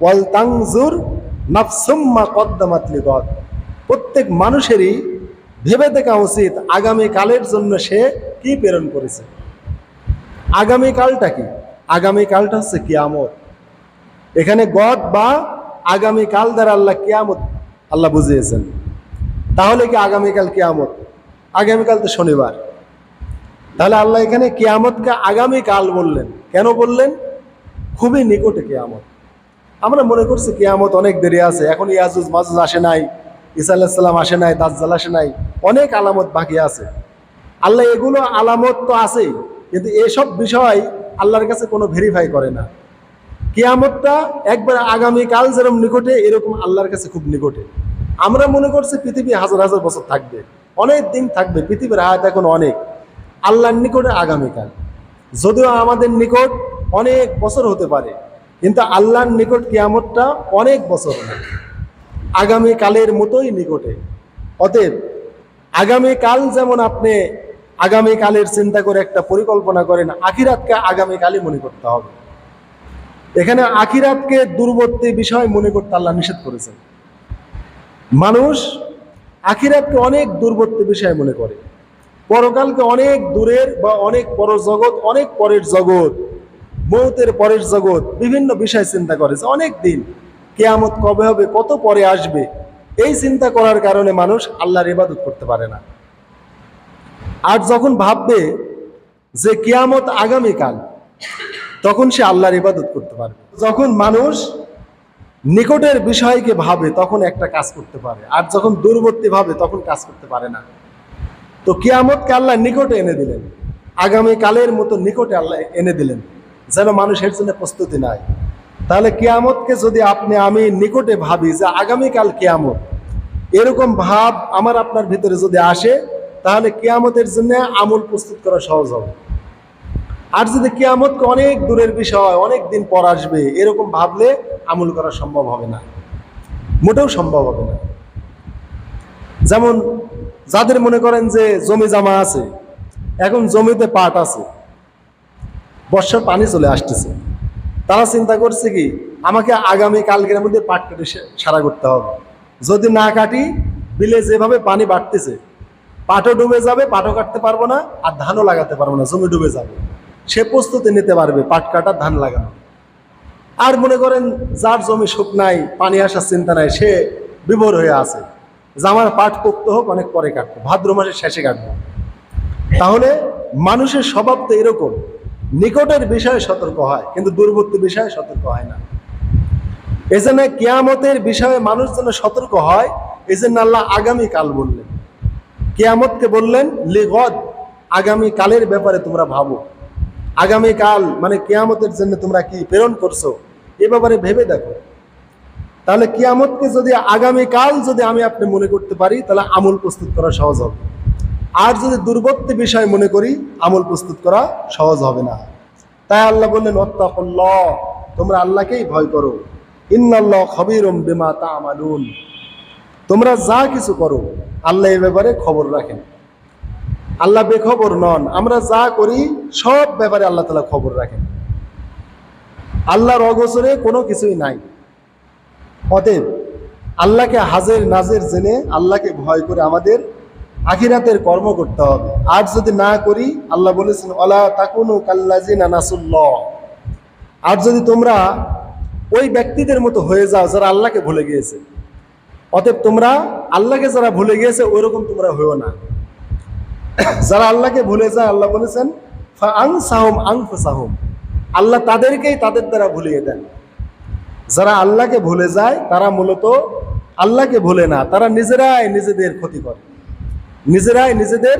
ওয়াল নাফসুম্মা কদ্দামাতলি গদ প্রত্যেক মানুষেরই ভেবে দেখা উচিত কালের জন্য সে কি প্রেরণ করেছে। আগামী কালটা কি? আগামী কালটা হচ্ছে কিয়ামত। এখানে গদ বা আগামী কাল দ্বারা আল্লাহ কিয়ামত আল্লাহ বুঝিয়েছেন। তাহলে কি আগামীকাল কিয়ামত? আগামীকাল তো শনিবার। তাহলে আল্লাহ এখানে কিয়ামতকে আগামী কাল বললেন। কেন বললেন? খুবই নিকটে কিয়ামত। আমরা মনে করছি কিয়ামত অনেক দেরি আছে। এখন ইয়াজুজ মাজুজ আসে নাই, ঈসা আলাহিসাল্লাম আসে নাই, দাজ্জাল আসে নাই, অনেক আলামত বাকি আছে। আল্লাহ এগুলো আলামত তো আছেই, কিন্তু এসব বিষয় আল্লাহর কাছে কোনো ভেরিফাই করে না। কেয়ামতটা একবার আগামী কাল যেরকম নিকটে, এরকম আল্লাহর কাছে খুব নিকটে। আমরা মনে করছি পৃথিবী হাজার হাজার বছর থাকবে, অনেক দিন থাকবে, পৃথিবীর হায়াত এখন অনেক। আল্লাহর নিকটে আগামীকাল, যদিও আমাদের নিকট অনেক বছর হতে পারে কিন্তু আল্লাহর নিকট কিয়ামতটা অনেক বছর না আগামী কালের মতোই নিকটে। অতএব আগামী কাল যেমন আপনি আগামী কালের চিন্তা করে একটা পরিকল্পনা করেন, আখিরাতকে আগামী কালই মনে করতে হবে। এখানে আখিরাতকে দূরবর্তী বিষয় মনে করতে আল্লাহ নিষেধ করেছেন। মানুষ আখিরাতকে অনেক দূরবর্তী বিষয় মনে করে। পরকালকে অনেক দূরের বা অনেক পর জগৎ অনেক পরের জগৎ মৌতের পরের জগৎ বিভিন্ন বিষয় চিন্তা করেছে। অনেক দিন। কেয়ামত কবে হবে, কত পরে আসবে, এই চিন্তা করার কারণে মানুষ আল্লাহর ইবাদত করতে পারে না। আর যখন ভাববে যে কেয়ামত আগামীকাল, তখন সে আল্লাহর ইবাদত করতে পারবে। যখন মানুষ নিকটের বিষয়কে ভাবে, তখন একটা কাজ করতে পারে। আর যখন দূরবর্তী ভাবে, তখন কাজ করতে পারে না। তো কিয়ামতকে আল্লাহ নিকটে এনে দিলেন। আগামী কালের মতো নিকটে আল্লাহ এনে দিলেন। যেন মানুষের জন্য প্রস্তুতি নাই। তাহলে কিয়ামতকে যদি আপনি, আমি নিকটে ভাবি যে আগামীকাল কিয়ামত, এরকম ভাব আমার আপনার ভিতরে যদি আসে, তাহলে কিয়ামতের জন্য আমল প্রস্তুত করা সহজ হবে। আর যদি কিয়ামতকে অনেক দূরের বিষয়, অনেক দিন পর আসবে, এরকম ভাবলে আমল করা সম্ভব হবে না। মোটেও সম্ভব হবে না। যেমন যাদের মনে করেন যে জমি জামা আছে, এখন জমিতে পাট আছে বর্ষার পানি চলে আসতেছে। তারা চিন্তা করছে কি, আমাকে আগামী কালকের মধ্যে পাট কেটে সারা করতে হবে। যদি না কাটি, বিলে যেভাবে পানি বাড়তেছে, পাটও ডুবে যাবে, পাটও কাটতে পারব না, আর ধানও লাগাতে পারব না, জমি ডুবে যাবে। সে প্রস্তুতি নিতে পারবে পাট কাটা, ধান লাগানো। আর মনে করেন, যার জমি সুখ নাই, পানি আসার চিন্তা নাই, সে বিভোর হয়ে আছে। যে আমার পাট পোক্ত হোক, অনেক পরে কাটবো, ভাদ্র মাসের শেষে কাটবো। তাহলে মানুষের স্বভাব তো এরকম নিকটের বিষয়ে সতর্ক হয়, কিন্তু দূরবর্তী বিষয়ে সতর্ক হয় না। এজন্য কেয়ামতের বিষয়ে মানুষ যেন সতর্ক হয় এই জন্য আল্লাহ আগামী কাল বললেন। কেয়ামতকে বললেন, লিগদ, আগামী কালের ব্যাপারে তোমরা ভাবো। আগামী কাল মানে কেয়ামতের জন্য তোমরা কি প্রেরণ করছ, এ ব্যাপারে ভেবে দেখো। তাহলে কিয়ামতকে যদি আগামী কাল যদি আমি আপনি মনে করতে পারি, তাহলে আমল প্রস্তুত করা সহজ হবে। আর যদি দুর্বত্তি বিষয় মনে করি, আমল প্রস্তুত করা সহজ হবে না। তাই আল্লাহ বললেন তোমরা আল্লাহকেই ভয় করো। তোমরা যা কিছু করো, আল্লাহ এই ব্যাপারে খবর রাখেন। আল্লাহ বেখবর নন, আমরা যা করি, সব ব্যাপারে আল্লাহ তালা খবর রাখেন। আল্লাহর অগোচরে কোনো কিছুই নাই। অতএব আল্লাহকে হাজের নাজের জেনে আল্লাহকে ভয় করে আমাদের আখিরাতের কর্ম করতে হবে। আর যদি না করি, আল্লাহ বলেছেন অলা তাকুনু কাল্লাজিনা নাসুল্লাহ। আর যদি তোমরা ওই ব্যক্তিদের মতো হয়ে যাও যারা আল্লাহকে ভুলে গিয়েছে, অতএব তোমরা আল্লাহকে যারা ভুলে গিয়েছে, ওইরকম তোমরা হয়েও না। যারা আল্লাহকে ভুলে যায়, আল্লাহ বলেছেন আং সাহম আং সাহম আল্লাহ তাদেরকেই তাদের দ্বারা ভুলিয়ে দেন। যারা আল্লাহকে ভুলে যায়, তারা মূলত আল্লাহকে ভুলে না, তারা নিজেরাই নিজেদের ক্ষতি করে। নিজেরাই নিজেদের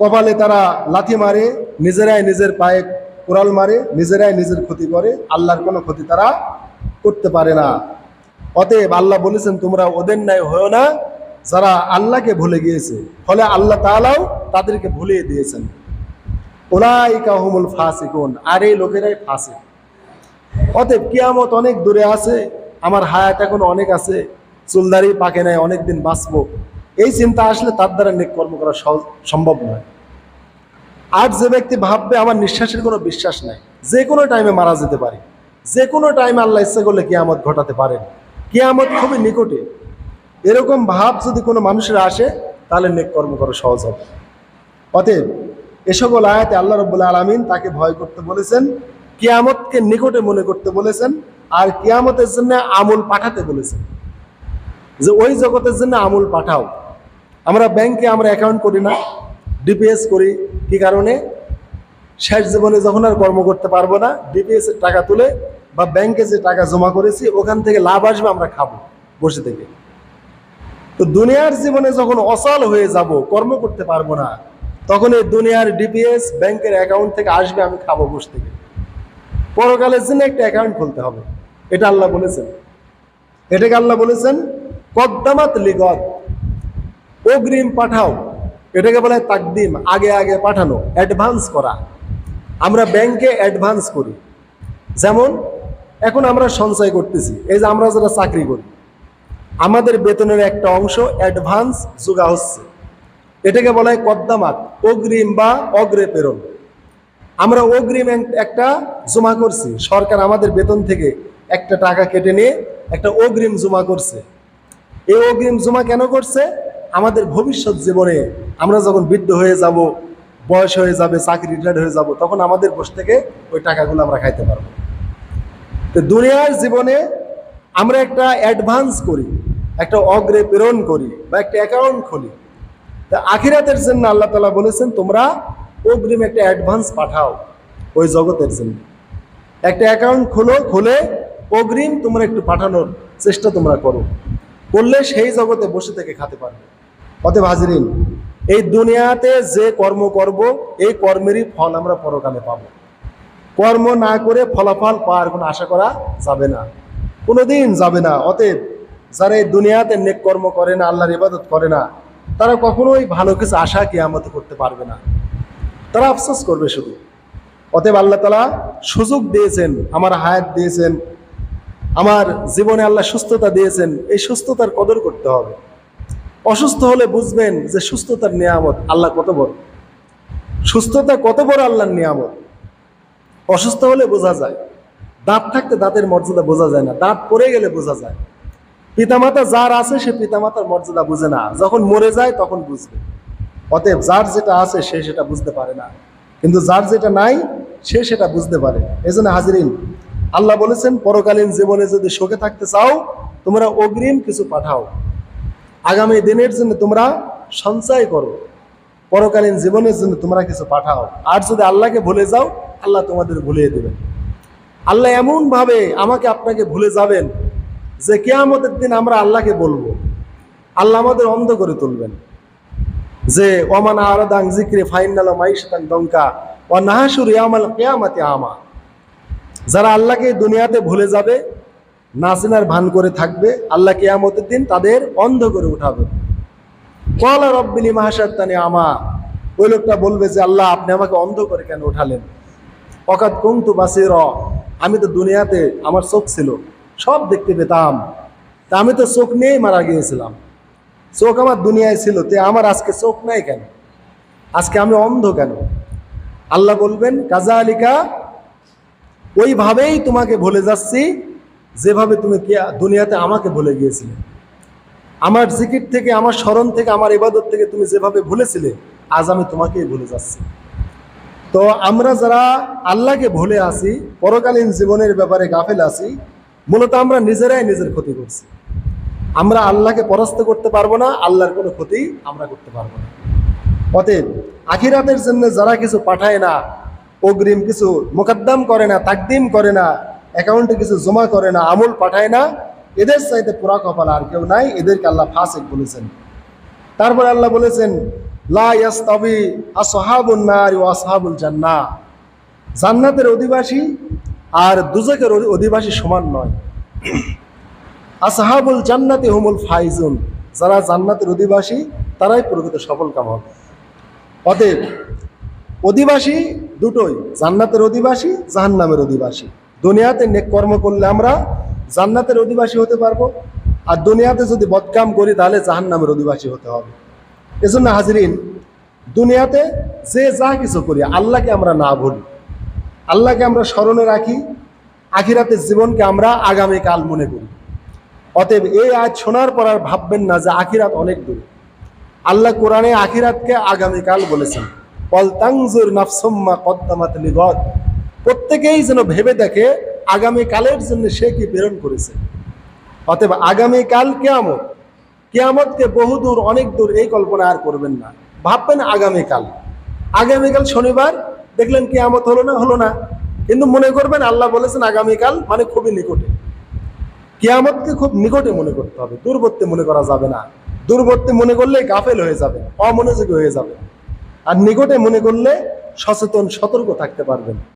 কপালে তারা লাথি মারে, নিজেরাই নিজের পায়ে কোরাল মারে, নিজেরাই নিজের ক্ষতি করে, আল্লাহর কোনো ক্ষতি তারা করতে পারে না। অতএব আল্লাহ বলেছেন, তোমরা ওদের ন্যায় হয়েও না, যারা আল্লাহকে ভুলে গিয়েছে। ফলে আল্লাহ তাআলাও তাদেরকে ভুলিয়ে দিয়েছেন। ওলাই কাহুমুল ফাসিকুন, আর এই লোকেরাই ফাসিক। অতএব কিয়ামত অনেক দূরে আছে, আমার হায়াত এখন অনেক আছে, চুলদারি পাকে নাই অনেক দিন বাঁচবো। এই চিন্তা আসলে তার দ্বারা নেক কর্ম করা সম্ভব নয়। আর যে ব্যক্তি ভাববে, আমার নিঃশ্বাসের কোনো বিশ্বাস নাই, যে কোনো টাইমে মারা যেতে পারে। যে কোনো টাইমে আল্লাহ ইচ্ছা করলে কিয়ামত ঘটাতে পারেন। কিয়ামত খুবই নিকটে। এরকম ভাব যদি কোনো মানুষের আসে, তাহলে নেক কর্ম করা সহজ হবে। অতএব, এ সকল আয়াতে আল্লাহ রব্বুল আলমিন তাকে ভয় করতে বলেছেন, কিয়ামতকে নিকটে মনে করতে বলেছেন, আর কিয়ামতের জন্য আমল পাঠাতে বলেছেন। যে ওই জগতের জন্য আমল পাঠাও। আমরা ব্যাংকে আমরা অ্যাকাউন্ট করি না ডিপিএস করি, কি কারণে? শেষ জীবনে যখন আর কর্ম করতে পারব না ডিপিএস এর টাকা তুলে বা ব্যাংকে যে টাকা জমা করেছি, ওখান থেকে লাভ আসবে, আমরা খাব বসে থেকে। তো দুনিয়ার জীবনে যখন অচল হয়ে যাব, কর্ম করতে পারব না, তখন এই দুনিয়ার ডিপিএস ব্যাংকের অ্যাকাউন্ট থেকে আসবে, আমি খাব বসে থেকে। পরকালের জন্য একটা অ্যাকাউন্ট খুলতে হবে। এটা আল্লাহ বলেছেন। এটাকে আল্লাহ বলেছেন, কদ্দামাত লিগত অগ্রিম পাঠাও। এটাকে বলে তাকদিম, আগে আগে পাঠানো অ্যাডভান্স করা। আমরা ব্যাংকে অ্যাডভান্স করি। যেমন, এখন আমরা সঞ্চয় করতেছি। এই যে আমরা যারা চাকরি করি, আমাদের বেতনের একটা অংশ অ্যাডভান্স যোগা হচ্ছে। এটাকে বলা হয় কদ্দামাত, অগ্রিম বা অগ্রে প্রেরণ। আমরা অগ্রিম একটা জমা করছি। সরকার আমাদের বেতন থেকে একটা টাকা কেটে নিয়ে একটা অগ্রিম জমা করছে। এই অগ্রিম জমা কেন করছে? আমাদের ভবিষ্যৎ জীবনে আমরা যখন বৃদ্ধ হয়ে যাব, বয়স হয়ে যাবে, চাকরি রিটায়ার্ড হয়ে যাব, তখন আমাদের বসে থেকে ওই টাকাগুলো আমরা খাইতে পারব। তো দুনিয়ার জীবনে আমরা একটা অ্যাডভান্স করি, একটা অগ্রে প্রেরণ করি বা একটা অ্যাকাউন্ট খুলি। তা আখিরাতের জন্য আল্লাহ তালা বলেছেন, তোমরা অগ্রিম একটা অ্যাডভান্স পাঠাও ওই জগতের জন্য। একটা অ্যাকাউন্ট খোলো, খুলে অগ্রিম তোমরা একটু পাঠানোর চেষ্টা তোমরা করো। করলে সেই জগতে বসে থেকে খেতে পারবে। অতএব হাজিরিন, এই দুনিয়াতে যে কর্ম করব, এই কর্মেরই ফল আমরা পরকালে পাবো। কর্ম না করে ফলাফল পাওয়ার কোনো আশা করা যাবে না। কোনোদিন যাবে না। অতএব যারা এই দুনিয়াতে নেক কর্ম করে না, আল্লাহর ইবাদত করে না, তারা কখনোই ভালো কিছু আশা কিয়ামতে করতে পারবে না। তারা আফসোস করবে শুধু। অতএব আল্লাহ তালা সুযোগ দিয়েছেন, আমার হায়াত দিয়েছেন, আমার জীবনে আল্লাহ সুস্থতা দিয়েছেন, এই সুস্থতার কদর করতে হবে। অসুস্থ হলে বুঝবেন যে সুস্থতার নিয়ামত আল্লাহ কত বড়। সুস্থতা কত বড় আল্লাহর নিয়ামত। অসুস্থ হলে বোঝা যায়। দাঁত থাকতে দাঁতের মর্যাদা বোঝা যায় না। দাঁত পড়ে গেলে বোঝা যায়। পিতামাতা যার আছে, সে পিতামাতার মর্যাদা বুঝে না। যখন মরে যায়, তখন বুঝবে। অতএব যার যেটা আছে, সে সেটা বুঝতে পারে না। কিন্তু যার যেটা নাই, সে সেটা বুঝতে পারে। এই জন্য হাজিরিন, আল্লাহ বলেছেন, পরকালীন জীবনে যদি শোকে থাকতে চাও, তোমরা অগ্রিম কিছু পাঠাও। আগামী দিনের জন্য তোমরা সঞ্চয় করো। পরকালীন জীবনের জন্য তোমরা কিছু পাঠাও। আর যদি আল্লাহকে ভুলে যাও, আল্লাহ তোমাদের ভুলিয়ে দেবেন। আল্লাহ এমনভাবে আমাকে আপনাকে ভুলে যাবেন যে কেয়ামতের দিন আমরা আল্লাহকে বলব। আল্লাহ আমাদের অন্ধ করে তুলবেন। যে, ওমান আরাদাং জিক্রে ফাইনাল মাইশতাং দঙ্কা ও নাহাসুর ইয়ামাল কেয়ামাতে আমা যারা আল্লাহকে দুনিয়াতে ভুলে যাবে নাসিনার ভান করে থাকবে, আল্লাহ কেয়ামতের দিন তাদের অন্ধ করে উঠাবে। কলা রব্বিলি মাহাসাত্তানি আমা। ওই লোকটা বলবে যে, আল্লাহ, আপনি আমাকে অন্ধ করে কেন উঠালেন? অকাত কুমতু বাসির। আমি তো দুনিয়াতে আমার চোখ ছিল, সব দেখতে পেতাম। তা আমি তো চোখ নিয়েই মারা গিয়েছিলাম। চোখ আমার দুনিয়ায় ছিল, তে আমার আজকে চোখ নাই কেন? আজকে আমি অন্ধ কেন? আল্লাহ বলবেন কাজা আলিকা ওইভাবেই তোমাকে ভুলে যাচ্ছি যেভাবে তুমি দুনিয়াতে আমাকে ভুলে গিয়েছিলে, আমার জিকির থেকে, আমার স্মরণ থেকে, আমার ইবাদত থেকে তুমি যেভাবে ভুলেছিলে, আজ আমি তোমাকেই ভুলে যাচ্ছি। তো আমরা যারা আল্লাহকে ভুলে আসি পরকালীন জীবনের ব্যাপারে গাফেল আছি, মূলত আমরা নিজেরাই নিজের ক্ষতি করছি। আমরা আল্লাহকে পরাস্ত করতে পারব না, আল্লাহর কোনো ক্ষতি আমরা করতে পারব না। অতএব আখিরাতের জন্য যারা কিছু পাঠায় না, অগ্রিম কিছু মোকদ্দম করে না, তাকদিম করে না অ্যাকাউন্টে কিছু জমা করে না, আমল পাঠায় না, এদের চাইতে পুরা কপাল আর কেউ নাই, এদেরকে আল্লাহ ফাসেক বলেছেন। তারপরে আল্লাহ বলেছেন, লা ইয়াস্তাবি আসহাবুন নার ওয়া আসহাবুল জান্নাহ। জান্নাতের অধিবাসী আর দুজকের অধিবাসী সমান নয়। আসহাবুল জান্নাতি হুমুল ফাইজুন। যারা জান্নাতের অধিবাসী, তারাই প্রকৃত সফল কাম হবে অতএব, অধিবাসী দুটোই, জান্নাতের অধিবাসী, জাহান্নামের অধিবাসী। দুনিয়াতে নেক কর্ম করলে আমরা জান্নাতের অধিবাসী হতে পারব। আর দুনিয়াতে যদি বদকাম করি, তাহলে জাহান্নামের অধিবাসী হতে হবে। এজন্য হাজরিন, দুনিয়াতে যে যা কিছু করি, আল্লাহকে আমরা না ভুলি, আল্লাহকে আমরা স্মরণে রাখি, আখিরাতের জীবনকে আমরা আগামীকাল মনে করি। অতএব এই আজ শোনার পর আর ভাববেন না যে আখিরাত অনেক দূর। আল্লাহ কোরআনে আখিরাতকে আগামীকাল বলেছেন পলতাংজুর নাফসম্মা কদ্দামাত লিগত প্রত্যেকেই যেন ভেবে দেখে আগামীকালের জন্য সে কি প্রেরণ করেছে। অতএব আগামীকাল কেয়ামত, কেয়ামতকে বহুদূর, অনেক দূর এই কল্পনা আর করবেন না। ভাববেন আগামীকাল। আগামীকাল শনিবার, দেখলেন কেয়ামত হলো না হলো না। কিন্তু মনে করবেন আল্লাহ বলেছেন আগামীকাল মানে খুবই নিকটে। কেয়ামতকে খুব নিকটে মনে করতে হবে। দূরবর্তী মনে করা যাবে না। দূরবর্তী মনে করলে গাফেল হয়ে যাবে, অমনোযোগী হয়ে যাবে। আর নিকটে মনে করলে সচেতন, সতর্ক থাকতে পারবেন।